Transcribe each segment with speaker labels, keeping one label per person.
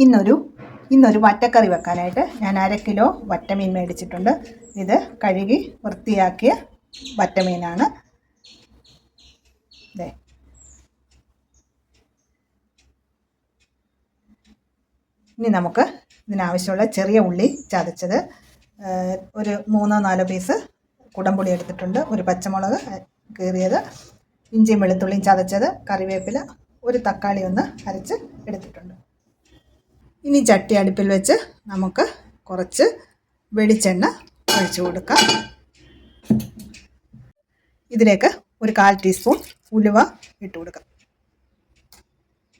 Speaker 1: ഇന്നൊരു ഇന്നൊരു വറ്റക്കറി വെക്കാനായിട്ട് ഞാൻ അര കിലോ വറ്റമീൻ മേടിച്ചിട്ടുണ്ട്. ഇത് കഴുകി വൃത്തിയാക്കിയ വറ്റമീനാണ്. ദേ. ഇനി നമുക്ക് ഇതിനാവശ്യമുള്ള ചെറിയ ഉള്ളി ചതച്ചത് ഒരു മൂന്നോ നാലോ പീസ് കുടംപുളി എടുത്തിട്ടുണ്ട്. ഒരു പച്ചമുളക് കീറിയത് ഇഞ്ചിയും വെളുത്തുള്ളിയും ചതച്ചത് കറിവേപ്പില ഒരു തക്കാളി ഒന്ന് അരച്ച് എടുത്തിട്ടുണ്ട്. ഇനി ചട്ടി അടുപ്പിൽ വെച്ച് നമുക്ക് കുറച്ച് വെളിച്ചെണ്ണ ഒഴിച്ചു കൊടുക്കാം. ഇതിലേക്ക് ഒരു കാൽ ടീസ്പൂൺ ഉലുവ ഇട്ട് കൊടുക്കാം.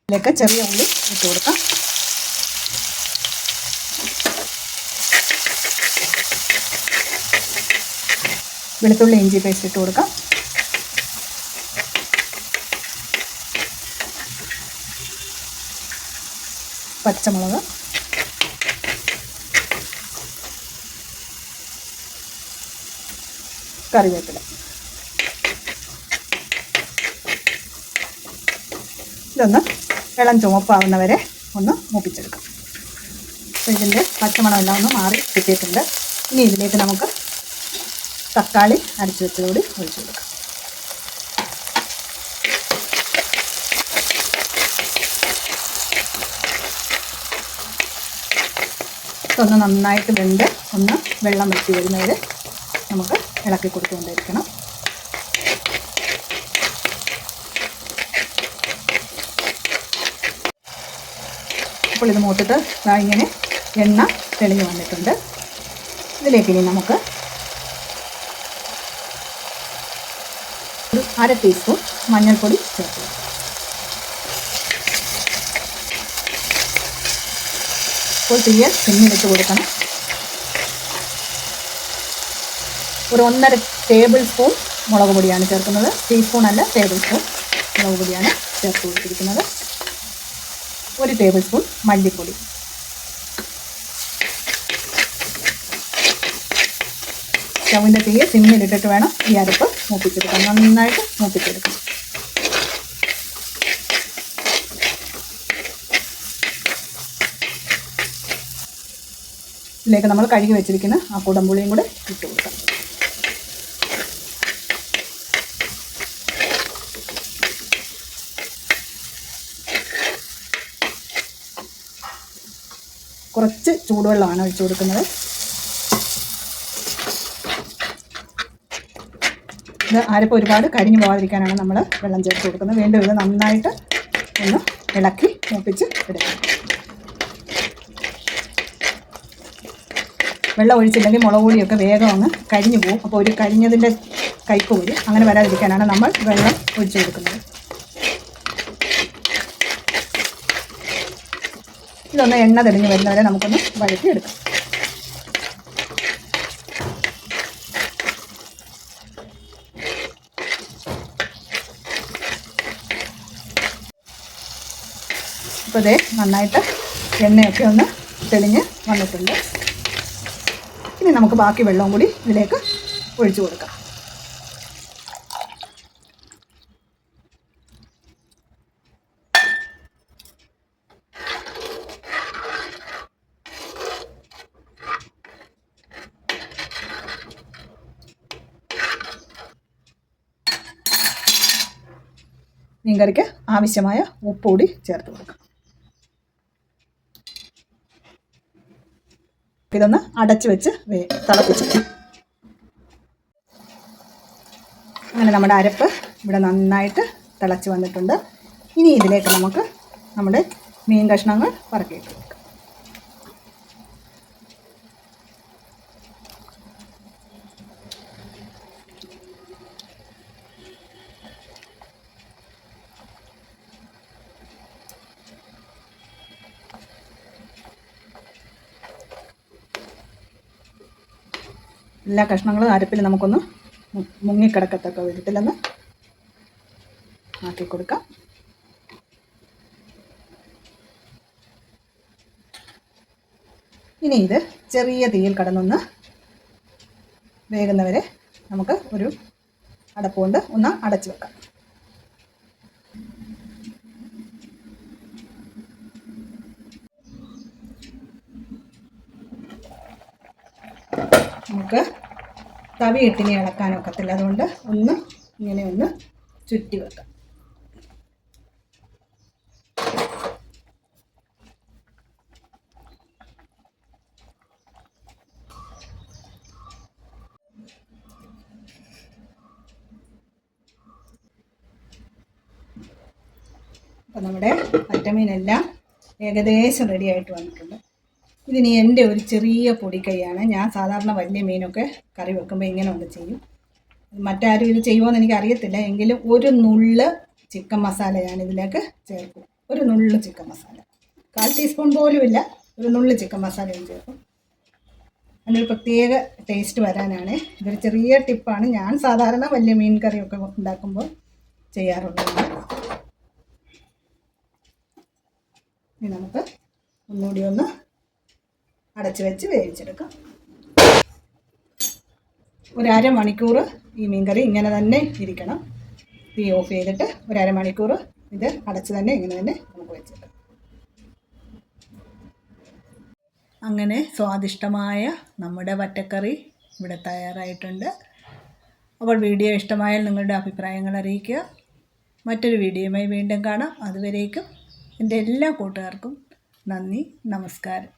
Speaker 1: ഇതിലേക്ക് ചെറിയ ഉള്ളി ഇട്ട് കൊടുക്കാം. വെളുത്തുള്ളി ഇഞ്ചി പേസ്റ്റ് ഇട്ട് കൊടുക്കാം. പച്ചമുളക്. കറിവേപ്പില. ഇതൊന്ന് ഇളം ചുവപ്പാവുന്നവരെ ഒന്ന് മൂപ്പിച്ചെടുക്കാം. അപ്പോൾ ഇതിന്റെ പച്ചമണമെല്ലാം ഒന്ന് മാറി കിട്ടിയിട്ടുണ്ട്. ഇനി ഇതിലേക്ക് നമുക്ക് തക്കാളി അരച്ചു വെച്ചതുകൂടി ഒഴിച്ചു കൊടുക്കാം. ഇതൊന്ന് നന്നായിട്ട് വെന്ത് ഒന്ന് വെള്ളം വെച്ച് വരുന്നവർ നമുക്ക് ഇളക്കി കൊടുത്തുകൊണ്ടിരിക്കണം. അപ്പോൾ ഇത് മൂത്തിട്ട് ഇങ്ങനെ എണ്ണ തെളിഞ്ഞു വന്നിട്ടുണ്ട്. ഇതിലേക്ക് ഇനി നമുക്ക് ഒരു അര ടീസ്പൂൺ മഞ്ഞൾപ്പൊടി ചേർത്ത് ഇപ്പോൾ തീയ സിമ്മിലിട്ട് കൊടുക്കണം. ഒരു ഒന്നര ടേബിൾ സ്പൂൺ മുളക് പൊടിയാണ് ചേർക്കുന്നത്. ടീസ്പൂൺ അല്ല ടേബിൾ സ്പൂൺ മുളക് പൊടിയാണ് ചേർത്ത് കൊടുത്തിരിക്കുന്നത്. ഒരു ടേബിൾ സ്പൂൺ മല്ലിപ്പൊടി. സ്റ്റൗവിന്റെ തീയെ സിമ്മിലിട്ടിട്ട് വേണം ഈ അരപ്പ് മൂപ്പിച്ചെടുക്കാം നന്നായിട്ട് മൂപ്പിച്ചെടുക്കണം ഇതിലേക്ക് നമ്മൾ കഴുകി വെച്ചിരിക്കുന്ന ആ കുടംപുളിയും കൂടെ ഇട്ട് കൊടുക്കാം. കുറച്ച് ചൂടുവെള്ളമാണ് ഒഴിച്ചു കൊടുക്കുന്നത്. ഇത് അരപ്പ് ഒരുപാട് കരിഞ്ഞു പോകാതിരിക്കാനാണ് നമ്മൾ വെള്ളം ചേർത്ത് കൊടുക്കുന്നത്. വീണ്ടും ഇത് നന്നായിട്ട് ഒന്ന് ഇളക്കി മൂപ്പിച്ച് എടുക്കണം വെള്ളം ഒഴിച്ചില്ലെങ്കിൽ മുളക് പൊടിയൊക്കെ വേഗം അങ്ങ് കരിഞ്ഞു പോകും. അപ്പോൾ ഒരു കരിഞ്ഞതിന്റെ കൈക്ക് പോയി അങ്ങനെ വരാതിരിക്കാനാണ് നമ്മൾ വെള്ളം ഒഴിച്ചു കൊടുക്കുന്നത്. ഇതൊന്ന് എണ്ണ തെളിഞ്ഞ് വരുന്നവരെ നമുക്കൊന്ന് വഴറ്റി എടുക്കാം ഇപ്പോൾ ഇതേ നന്നായിട്ട് എണ്ണയൊക്കെ ഒന്ന് തെളിഞ്ഞ് വന്നിട്ടുണ്ട്. ഇനി നമുക്ക് ബാക്കി വെള്ളവും കൂടി ഇതിലേക്ക് ഒഴിച്ചു കൊടുക്കാം. മീൻകറിക്ക് ആവശ്യമായ ഉപ്പ് കൂടി ചേർത്ത് കൊടുക്കാം. ഇതൊന്ന് അടച്ചു വെച്ച് വേ തിളപ്പിച്ച്. അങ്ങനെ നമ്മുടെ അരപ്പ് ഇവിടെ നന്നായിട്ട് തിളച്ച് വന്നിട്ടുണ്ട്. ഇനി ഇതിലേക്ക് നമുക്ക് നമ്മുടെ മീൻ കഷ്ണങ്ങൾ പറക്കിയിട്ട് എല്ലാ കഷ്ണങ്ങളും അരപ്പിൽ നമുക്കൊന്ന് മുങ്ങിക്കിടക്കത്തക്ക വിധത്തിലൊന്ന് ആക്കി കൊടുക്കാം ഇനി ഇത് ചെറിയ തീയിൽ കടന്നൊന്ന് വേകുന്നവരെ നമുക്ക് ഒരു അടപ്പുകൊണ്ട് ഒന്ന് അടച്ചു വെക്കാം. നമുക്ക് തവി ഇട്ടിനി ഇളക്കാനൊക്കത്തില്ല അതുകൊണ്ട് ഒന്ന് ഇങ്ങനെ ഒന്ന് ചുറ്റി വെക്കാം. അപ്പം നമ്മുടെ പറ്റമീനെല്ലാം ഏകദേശം റെഡി ആയിട്ട് വന്നിട്ടുണ്ട്. ഇതിനി എന്റെ ഒരു ചെറിയ പൊടിക്കൈയാണ്. ഞാൻ സാധാരണ വലിയ മീനൊക്കെ കറി വെക്കുമ്പോൾ ഇങ്ങനെ ഒന്ന് ചെയ്യും. മറ്റാരും ഇത് ചെയ്യുമോയെന്ന് എനിക്ക് അറിയത്തില്ല എങ്കിലും ഒരു നുള്ള് ചിക്കൻ മസാല ഞാൻ ഇതിലേക്ക് ചേർക്കും. ഒരു നുള്ള് ചിക്കൻ മസാല. കാൽ ടീസ്പൂൺ പോലും ഇല്ല. ഒരു നുള്ള് ചിക്കൻ മസാല ഞാൻ ചേർക്കും. അതിനൊരു പ്രത്യേക ടേസ്റ്റ് വരാനാണ്. ഇതൊരു ചെറിയ ടിപ്പാണ്. ഞാൻ സാധാരണ വലിയ മീൻ കറിയൊക്കെ ഉണ്ടാക്കുമ്പോൾ ചെയ്യാറുള്ളത്. ഇനി നമുക്ക് ഒന്നുകൂടി ഒന്ന് അടച്ച് വെച്ച് വേവിച്ചെടുക്കാം. ഒരര അരമണിക്കൂർ ഈ മീൻകറി ഇങ്ങനെ തന്നെ ഇരിക്കണം. തീ ഓഫ് ചെയ്തിട്ട് ഒരര അരമണിക്കൂർ ഇത് അടച്ച് തന്നെ ഇങ്ങനെ തന്നെ നമുക്ക് വെച്ചെടുക്കാം അങ്ങനെ സ്വാദിഷ്ടമായ നമ്മുടെ വറ്റക്കറി ഇവിടെ തയ്യാറായിട്ടുണ്ട്. അപ്പോൾ വീഡിയോ ഇഷ്ടമായാൽ നിങ്ങളുടെ അഭിപ്രായങ്ങൾ അറിയിക്കുക. മറ്റൊരു വീഡിയോയുമായി വീണ്ടും കാണാം. അതുവരേക്കും എന്റെ എല്ലാ കൂട്ടുകാർക്കും നന്ദി നമസ്കാരം.